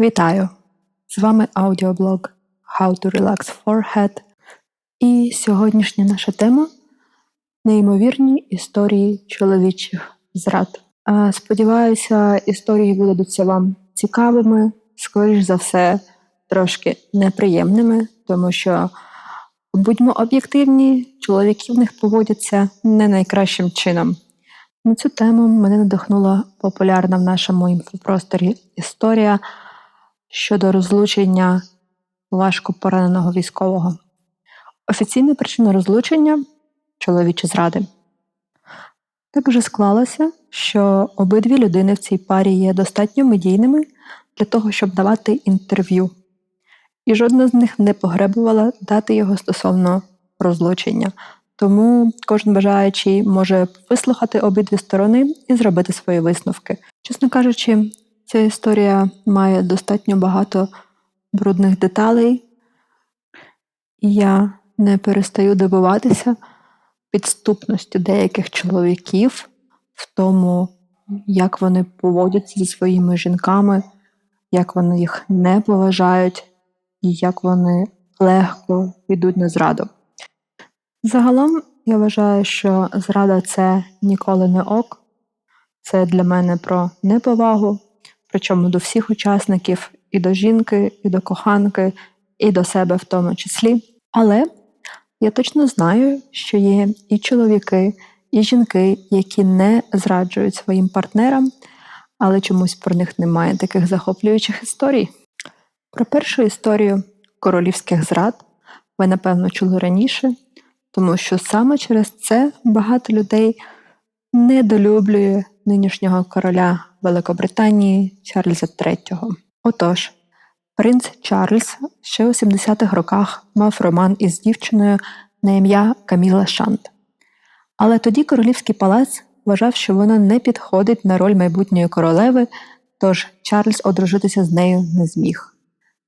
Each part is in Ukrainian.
Вітаю! З вами аудіоблог How to Relax Forehead. І сьогоднішня наша тема неймовірні історії чоловічих зрад. Сподіваюся, історії будуть вам цікавими, скоріш за все, трошки неприємними, тому що, будьмо об'єктивні, чоловіки в них поводяться не найкращим чином. На цю тему мене надихнула популярна в нашому інфопросторі історія щодо розлучення важко пораненого військового. Офіційна причина розлучення чоловічі зради. Так вже склалося, що обидві людини в цій парі є достатньо медійними для того, щоб давати інтерв'ю, і жодна з них не погребувала дати його стосовно розлучення. Тому кожен бажаючий може вислухати обидві сторони і зробити свої висновки. Чесно кажучи, ця історія має достатньо багато брудних деталей, я не перестаю дивуватися підступності деяких чоловіків в тому, як вони поводяться зі своїми жінками, як вони їх не поважають і як вони легко йдуть на зраду. Загалом я вважаю, що зрада це ніколи не ок, це для мене про неповагу, причому до всіх учасників, і до жінки, і до коханки, і до себе в тому числі. Але я точно знаю, що є і чоловіки, і жінки, які не зраджують своїм партнерам, але чомусь про них немає таких захоплюючих історій. Про першу історію королівських зрад ви, напевно, чули раніше, тому що саме через це багато людей недолюблює нинішнього короля Великобританії Чарльза III. Отож, принц Чарльз ще у 70-х роках мав роман із дівчиною на ім'я Каміла Шант. Але тоді королівський палац вважав, що вона не підходить на роль майбутньої королеви, тож Чарльз одружитися з нею не зміг.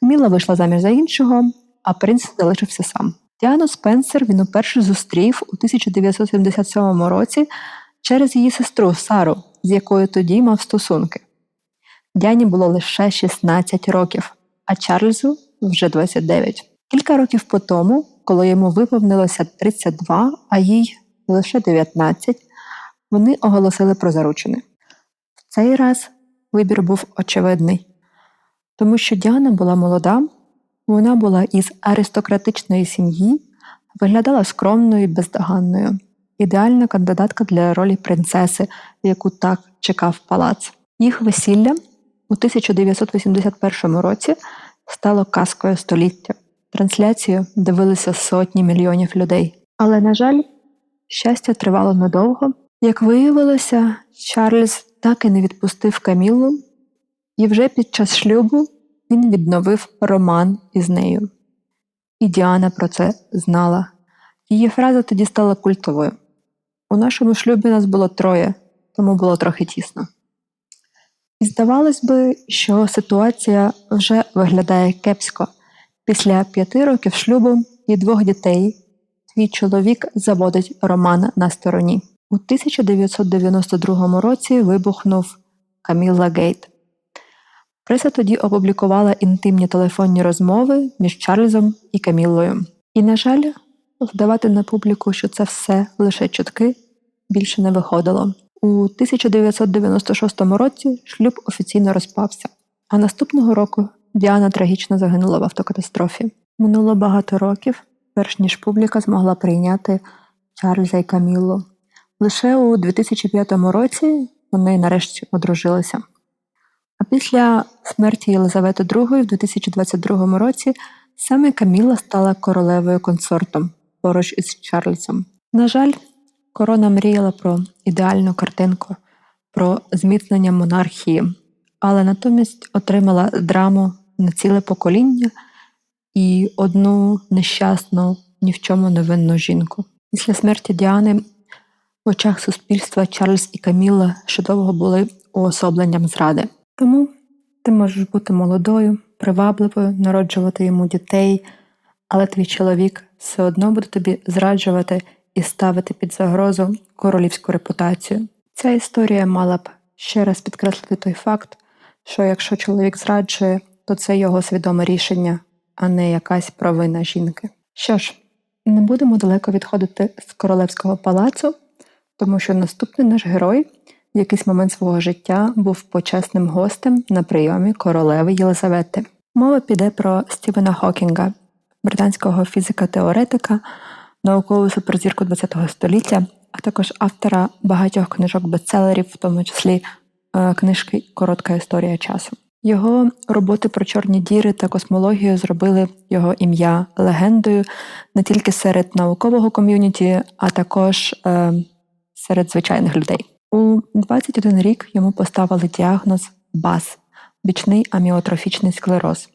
Каміла вийшла заміж за іншого, а принц залишився сам. Діану Спенсер він уперше зустрів у 1977 році через її сестру Сару, з якою тоді мав стосунки. Дяні було лише 16 років, а Чарльзу вже 29. Кілька років по тому, коли йому виповнилося 32, а їй лише 19, вони оголосили про заручини. В цей раз вибір був очевидний, тому що Діана була молода, вона була із аристократичної сім'ї, виглядала скромною і бездоганною, ідеальна кандидатка для ролі принцеси, яку так чекав палац. Їх весілля у 1981 році стало казкою століття. Трансляцію дивилися сотні мільйонів людей. Але, на жаль, щастя тривало недовго. Як виявилося, Чарльз так і не відпустив Камілу, і вже під час шлюбу він відновив роман із нею. І Діана про це знала. Її фраза тоді стала культовою. У нашому шлюбі нас було троє, тому було трохи тісно. І здавалось би, що ситуація вже виглядає кепсько. Після п'яти років шлюбу і двох дітей твій чоловік заводить роман на стороні. У 1992 році вибухнув Камілла Гейт. Преса тоді опублікувала інтимні телефонні розмови між Чарльзом і Каміллою. І, на жаль, вдавати на публіку, що це все лише чутки, більше не виходило. У 1996 році шлюб офіційно розпався, а наступного року Діана трагічно загинула в автокатастрофі. Минуло багато років, перш ніж публіка змогла прийняти Чарльза і Каміллу. Лише у 2005 році вони нарешті одружилися. А після смерті Єлизавети II в 2022 році саме Каміла стала королевою консортом поруч із Чарльзом. На жаль, корона мріяла про ідеальну картинку, про зміцнення монархії, але натомість отримала драму на ціле покоління і одну нещасну, ні в чому невинну жінку. Після смерті Діани в очах суспільства Чарльз і Каміла ще довго були уособленням зради. Тому ти можеш бути молодою, привабливою, народжувати йому дітей, але твій чоловік все одно буде тобі зраджувати і ставити під загрозу королівську репутацію. Ця історія мала б ще раз підкреслити той факт, що якщо чоловік зраджує, то це його свідоме рішення, а не якась провина жінки. Що ж, не будемо далеко відходити з королевського палацу, тому що наступний наш герой в якийсь момент свого життя був почесним гостем на прийомі королеви Єлизавети. Мова піде про Стівена Хокінга, британського фізика-теоретика, наукову суперзірку ХХ століття, а також автора багатьох книжок бестселерів, в тому числі е, книжки Коротка історія часу. Його роботи про чорні діри та космологію зробили його ім'я легендою не тільки серед наукового ком'юніті, а також е, серед звичайних людей. У 21 рік йому поставили діагноз БАС бічний аміотрофічний склероз.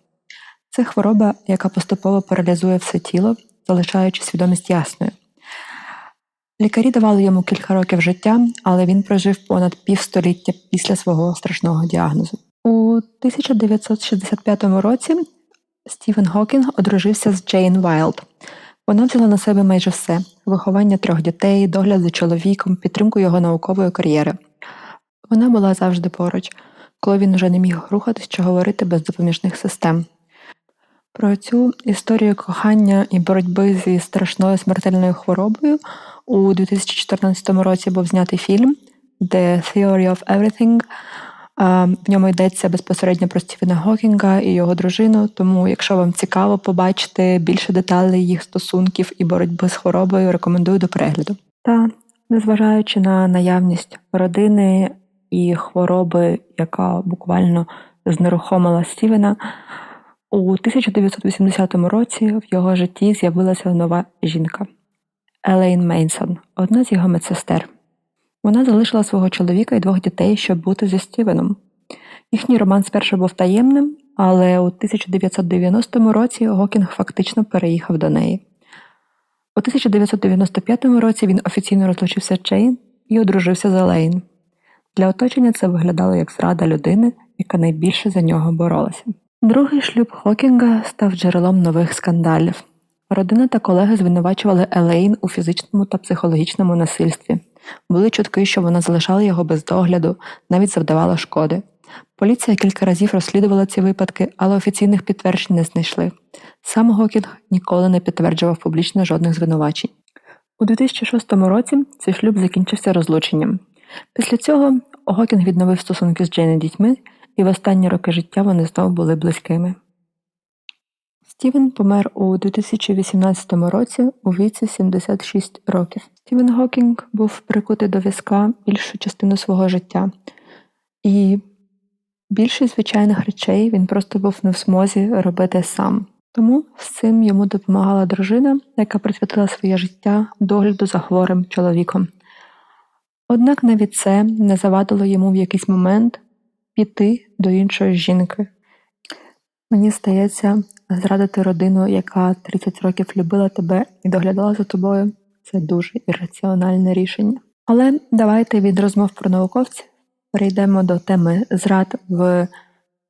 Це хвороба, яка поступово паралізує все тіло, залишаючи свідомість ясною. Лікарі давали йому кілька років життя, але він прожив понад півстоліття після свого страшного діагнозу. У 1965 році Стівен Хокінг одружився з Джейн Вайлд. Вона взяла на себе майже все: виховання трьох дітей, догляд за чоловіком, підтримку його наукової кар'єри. Вона була завжди поруч, коли він вже не міг рухатись чи говорити без допоміжних систем. Про цю історію кохання і боротьби зі страшною смертельною хворобою у 2014 році був знятий фільм The Theory of Everything. В ньому йдеться безпосередньо про Стівена Гокінга і його дружину. Тому, якщо вам цікаво побачити більше деталей їх стосунків і боротьби з хворобою, рекомендую до перегляду. Та незважаючи на наявність родини і хвороби, яка буквально знерухомила Стівена, у 1980 році в його житті з'явилася нова жінка Елейн Мейнсон, одна з його медсестер. Вона залишила свого чоловіка і двох дітей, щоб бути зі Стівеном. Їхній роман спершу був таємним, але у 1990 році Гокінг фактично переїхав до неї. У 1995 році він офіційно розлучився з Джейн і одружився з Елейн. Для оточення це виглядало як зрада людини, яка найбільше за нього боролася. Другий шлюб Хокінга став джерелом нових скандалів. Родина та колеги звинувачували Елейн у фізичному та психологічному насильстві. Були чутки, що вона залишала його без догляду, навіть завдавала шкоди. Поліція кілька разів розслідувала ці випадки, але офіційних підтверджень не знайшли. Сам Гокінг ніколи не підтверджував публічно жодних звинувачень. У 2006 році цей шлюб закінчився розлученням. Після цього Гокінг відновив стосунки з Джейн і дітьми, і в останні роки життя вони знову були близькими. Стівен помер у 2018 році у віці 76 років. Стівен Гокінг був прикутий до візка більшу частину свого життя, і більшість звичайних речей він просто був не в змозі робити сам. Тому з цим йому допомагала дружина, яка присвятила своє життя догляду за хворим чоловіком. Однак навіть це не завадило йому в якийсь момент піти до іншої жінки. Мені здається, зрадити родину, яка 30 років любила тебе і доглядала за тобою, це дуже ірраціональне рішення. Але давайте від розмов про науковців перейдемо до теми зрад в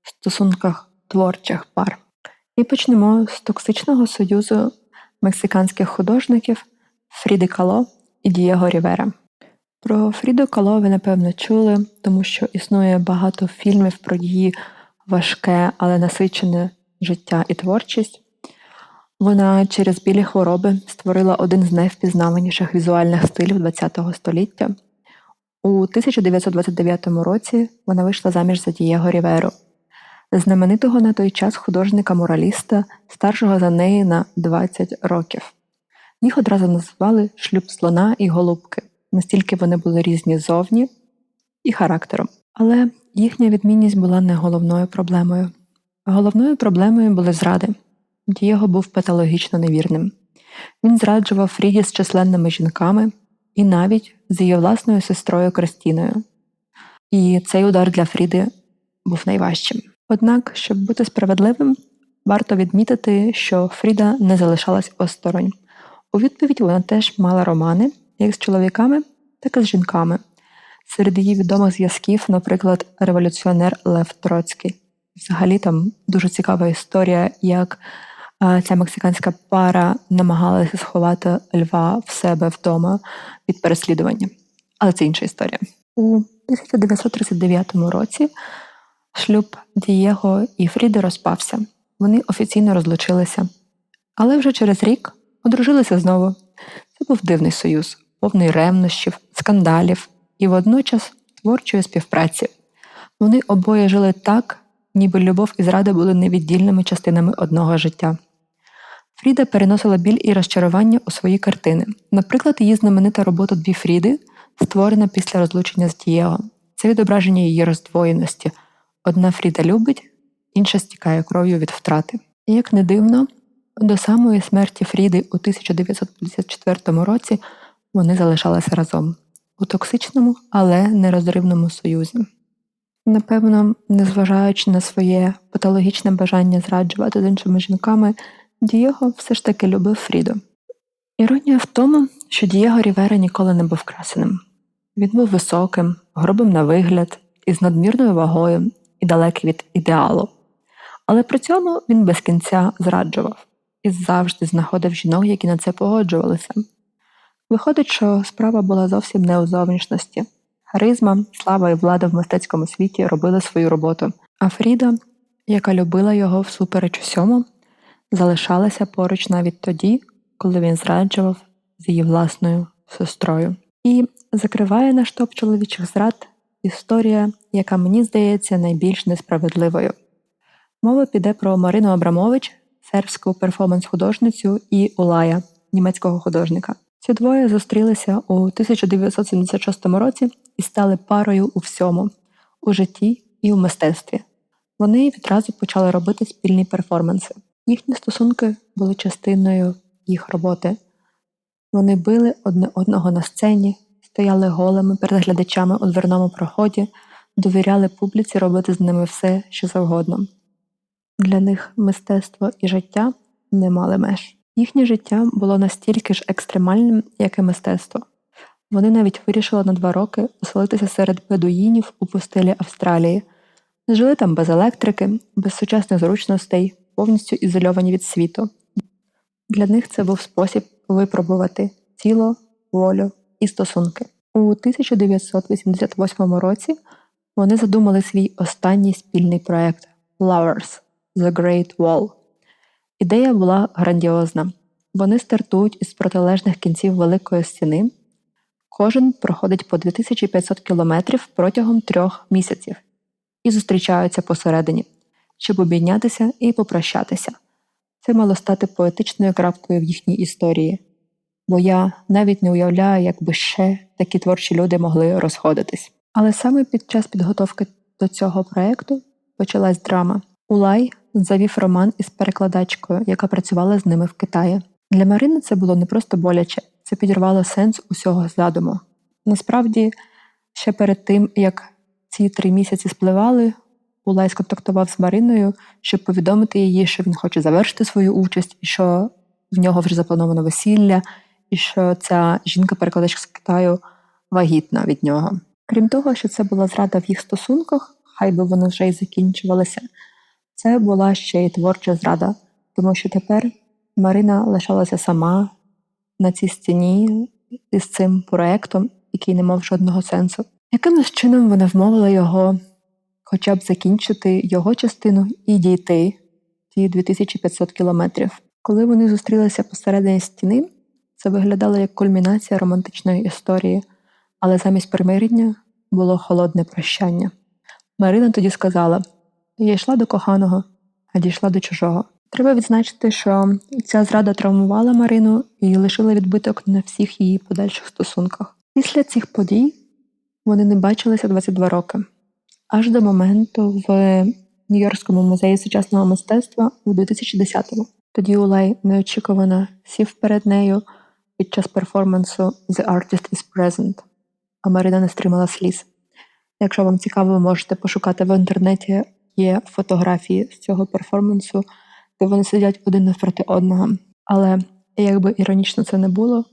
стосунках творчих пар. І почнемо з токсичного союзу мексиканських художників Фріди Кало і Дієго Рівера. Про Фріду Кало ви, напевно, чули, тому що існує багато фільмів про її важке, але насичене життя і творчість. Вона через білі хвороби створила один з найвпізнаваніших візуальних стилів ХХ століття. У 1929 році вона вийшла заміж за Дієго Ріверу, знаменитого на той час художника-мураліста, старшого за неї на 20 років. Їх одразу назвали шлюб слона і голубки, настільки вони були різні зовні і характером. Але їхня відмінність була не головною проблемою. Головною проблемою були зради. Дієго був патологічно невірним. Він зраджував Фріді з численними жінками і навіть з її власною сестрою Кристіною. І цей удар для Фріди був найважчим. Однак, щоб бути справедливим, варто відмітити, що Фріда не залишалась осторонь. У відповідь вона теж мала романи як з чоловіками, так і з жінками. Серед її відомих зв'язків, наприклад, революціонер Лев Троцький. Взагалі там дуже цікава історія, як ця мексиканська пара намагалася сховати льва в себе вдома від переслідування. Але це інша історія. У 1939 році Шлюб Дієго і Фріди розпався. Вони офіційно розлучилися. Але вже через рік одружилися знову. Це був дивний союз, повний ревнощів, скандалів і водночас творчої співпраці. Вони обоє жили так, ніби любов і зрада були невіддільними частинами одного життя. Фріда переносила біль і розчарування у свої картини. Наприклад, її знаменита робота Дві Фріди, створена після розлучення з Дієго. Це відображення її роздвоєності. Одна Фріда любить, інша стікає кров'ю від втрати. І як не дивно, до самої смерті Фріди у 1954 році вони залишалися разом у токсичному, але нерозривному союзі. Напевно, незважаючи на своє патологічне бажання зраджувати з іншими жінками, Дієго все ж таки любив Фріду. Іронія в тому, що Дієго Рівера ніколи не був красеним. Він був високим, грубим на вигляд, із надмірною вагою і далекий від ідеалу. Але при цьому він без кінця зраджував і завжди знаходив жінок, які на це погоджувалися. Виходить, що справа була зовсім не у зовнішності. Харизма, слава і влада в мистецькому світі робили свою роботу, а Фріда, яка любила його всупереч усьому, залишалася поруч навіть тоді, коли він зраджував з її власною сестрою. І закриває наш топ чоловічих зрад історія, яка мені здається найбільш несправедливою. Мова піде про Марину Абрамович, сербську перформанс-художницю, і Улая, німецького художника. Ці двоє зустрілися у 1976 році і стали парою у всьому у житті і у мистецтві. Вони відразу почали робити спільні перформанси. Їхні стосунки були частиною їх роботи. Вони били одне одного на сцені, стояли голими перед глядачами у дверному проході, довіряли публіці робити з ними все, що завгодно. Для них мистецтво і життя не мали меж. Їхнє життя було настільки ж екстремальним, як і мистецтво. Вони навіть вирішили на два роки оселитися серед бедуїнів у пустелі Австралії, жили там без електрики, без сучасних зручностей, повністю ізольовані від світу. Для них це був спосіб випробувати тіло, волю і стосунки. У 1988 році вони задумали свій останній спільний проект Lovers – The Great Wall. Ідея була грандіозна. Вони стартують із протилежних кінців Великої стіни. Кожен проходить по 2500 кілометрів протягом трьох місяців і зустрічаються посередині, щоб обійнятися і попрощатися. Це мало стати поетичною крапкою в їхній історії, бо я навіть не уявляю, як би ще такі творчі люди могли розходитись. Але саме під час підготовки до цього проєкту почалась драма. Улай завів роман із перекладачкою, яка працювала з ними в Китаї. Для Марини це було не просто боляче, це підірвало сенс усього задуму. Насправді, ще перед тим, як ці три місяці спливали, Улай сконтактував з Мариною, щоб повідомити її, що він хоче завершити свою участь, і що в нього вже заплановано весілля, і що ця жінка-перекладачка з Китаю вагітна від нього. Крім того, що це була зрада в їх стосунках, хай би вони вже й закінчувалися. Це була ще й творча зрада, тому що тепер Марина лишалася сама на цій стіні із цим проектом, який не мав жодного сенсу. Якимось чином вона вмовила його хоча б закінчити його частину і дійти ті 2500 кілометрів. Коли вони зустрілися посередині стіни, це виглядало як кульмінація романтичної історії, але замість примирення було холодне прощання. Марина тоді сказала: Я йшла до коханого, а дійшла до чужого. Треба відзначити, що ця зрада травмувала Марину і лишила відбиток на всіх її подальших стосунках. Після цих подій вони не бачилися 22 роки, аж до моменту в Нью-Йоркському музеї сучасного мистецтва у 2010-му. Тоді Улай неочікувано сів перед нею під час перформансу The Artist is Present, а Марина не стримала сліз. Якщо вам цікаво, ви можете пошукати в інтернеті є фотографії з цього перформансу, де вони сидять один навпроти одного. Але як би іронічно це не було,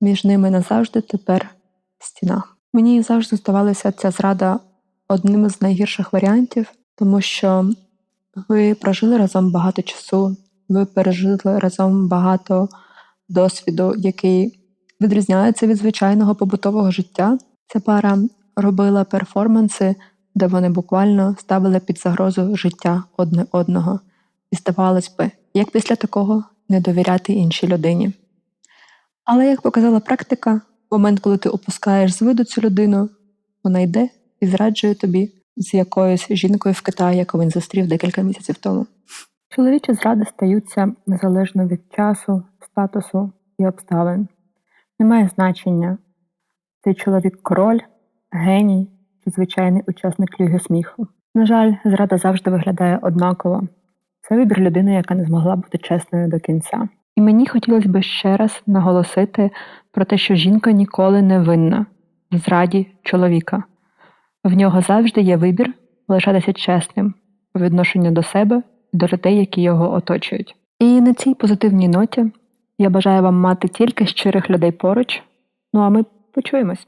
між ними назавжди тепер стіна. Мені завжди здавалася ця зрада одним з найгірших варіантів, тому що ви прожили разом багато часу, ви пережили разом багато досвіду, який відрізняється від звичайного побутового життя. Ця пара робила перформанси де вони буквально ставили під загрозу життя одне одного. І здавалось би, як після такого не довіряти іншій людині. Але як показала практика, в момент, коли ти опускаєш з виду цю людину, вона йде і зраджує тобі з якоюсь жінкою в Китаї, яку він зустрів декілька місяців тому. Чоловічі зради стаються незалежно від часу, статусу і обставин. Немає значення, цей чоловік король, геній звичайний учасник ліги сміху. На жаль, зрада завжди виглядає однаково. Це вибір людини, яка не змогла бути чесною до кінця. І мені хотілося б ще раз наголосити про те, що жінка ніколи не винна в зраді чоловіка. В нього завжди є вибір лишатися чесним по відношенню до себе і до людей, які його оточують. І на цій позитивній ноті я бажаю вам мати тільки щирих людей поруч. Ну а ми почуємось.